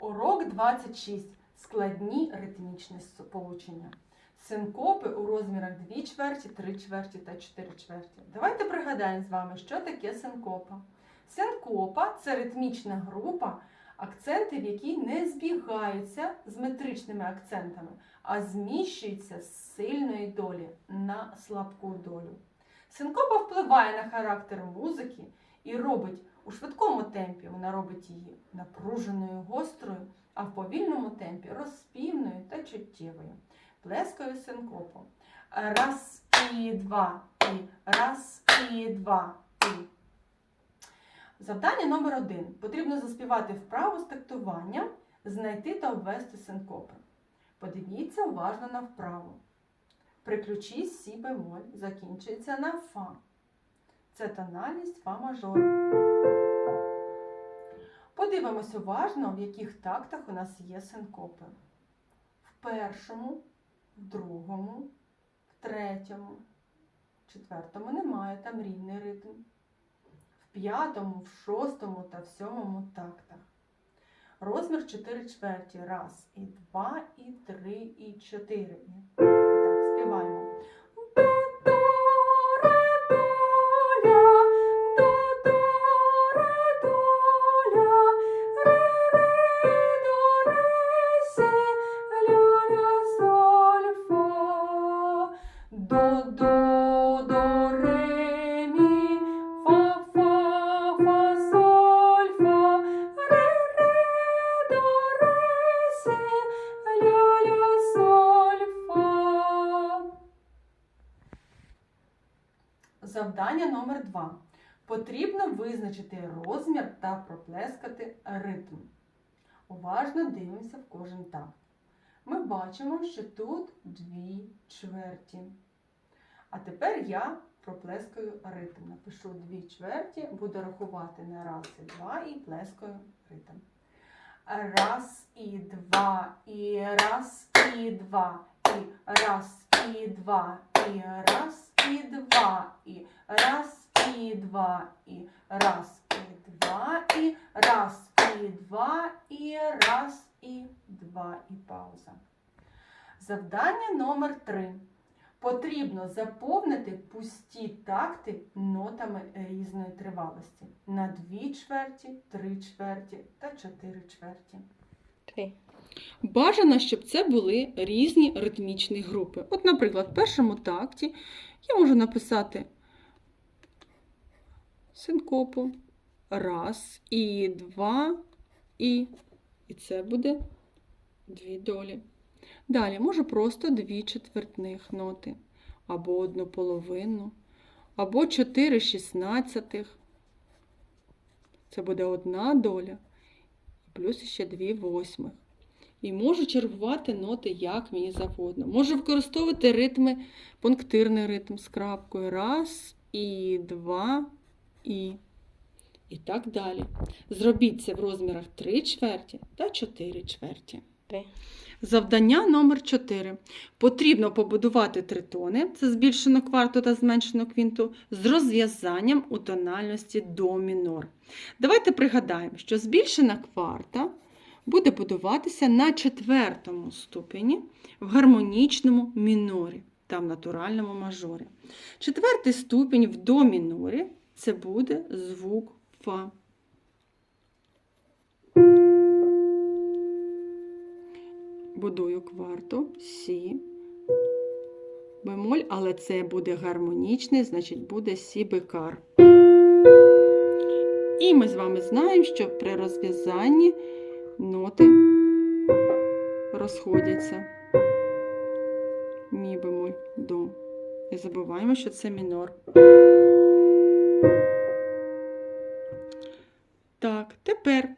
Урок 26. Складні ритмічні сполучення. Синкопи у розмірах 2 чверті, 3 чверті та 4 чверті. Давайте пригадаємо з вами, що таке синкопа. Синкопа це ритмічна група, акценти в якій не збігаються з метричними акцентами, а зміщуються з сильної долі на слабку долю. Синкопа впливає на характер музики і робить у швидкому темпі вона робить її напруженою, гострою, а в повільному темпі розпівною та чуттєвою. Плескаю синкопу. Раз і два, і раз і два, і. Завдання номер один. Потрібно заспівати вправу з тактуванням, знайти та обвести синкопи. Подивіться уважно на вправу. Приключи сі бемоль закінчується на фа. Це тональність фа мажор. Подивимось уважно, в яких тактах у нас є синкопи. В першому, в другому, в третьому, в четвертому немає, там рівний ритм. В п'ятому, в шостому та в сьомому тактах. Розмір 4 чверті. Раз, і два, і три, і чотири. І Так, співаємо. Завдання номер два. Потрібно визначити розмір та проплескати ритм. Уважно дивимося в кожен такт. Ми бачимо, що тут дві чверті. А тепер я проплескаю ритм. Напишу дві чверті, буду рахувати на раз і два і плескаю ритм. Раз і два, і раз, і два, і раз, і два, і раз, і раз, і два, і раз, і два, і раз, і два, і раз, і два, і пауза. Завдання номер три. Потрібно заповнити пусті такти нотами різної тривалості на дві чверті, три чверті та чотири чверті. Три. Бажано, щоб це були різні ритмічні групи. От, наприклад, в першому такті я можу написати синкопу. Раз, і два, і. І це буде дві долі. Далі можу просто дві четвертних ноти, або одну половину, або чотири шістнадцятих. Це буде одна доля, плюс ще дві восьмих. І можу чергувати ноти як мені завгодно. Можу використовувати ритми, пунктирний ритм з крапкою. Раз, і два, і. І так далі. Зробіть це в розмірах 3 чверті та 4 чверті. Завдання номер 4. Потрібно побудувати тритони, це збільшено кварту та зменшено квінту, з розв'язанням у тональності до мінор. Давайте пригадаємо, що збільшена кварта буде будуватися на четвертому ступені в гармонічному мінорі та в натуральному мажорі. Четвертий ступінь в до мінорі це буде звук Фа. Будую кварту, Сі, бемоль, але це буде гармонічний, значить буде Сі бекар. І ми з вами знаємо, що при розв'язанні ноти розходяться. Мі бемоль, до. Не забуваємо, що це мінор. Так, тепер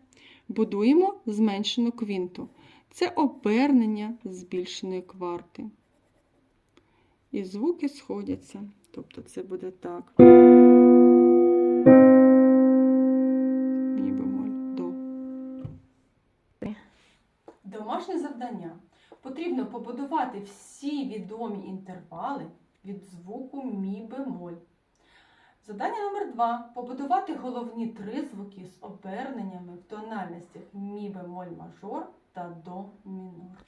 будуємо зменшену квінту. Це обернення збільшеної кварти. І звуки сходяться. Тобто це буде так. Домашнє завдання. Потрібно побудувати всі відомі інтервали від звуку мі бемоль. Завдання номер 2 побудувати головні три звуки з оберненнями в тональностях мі бемоль мажор та до мінор.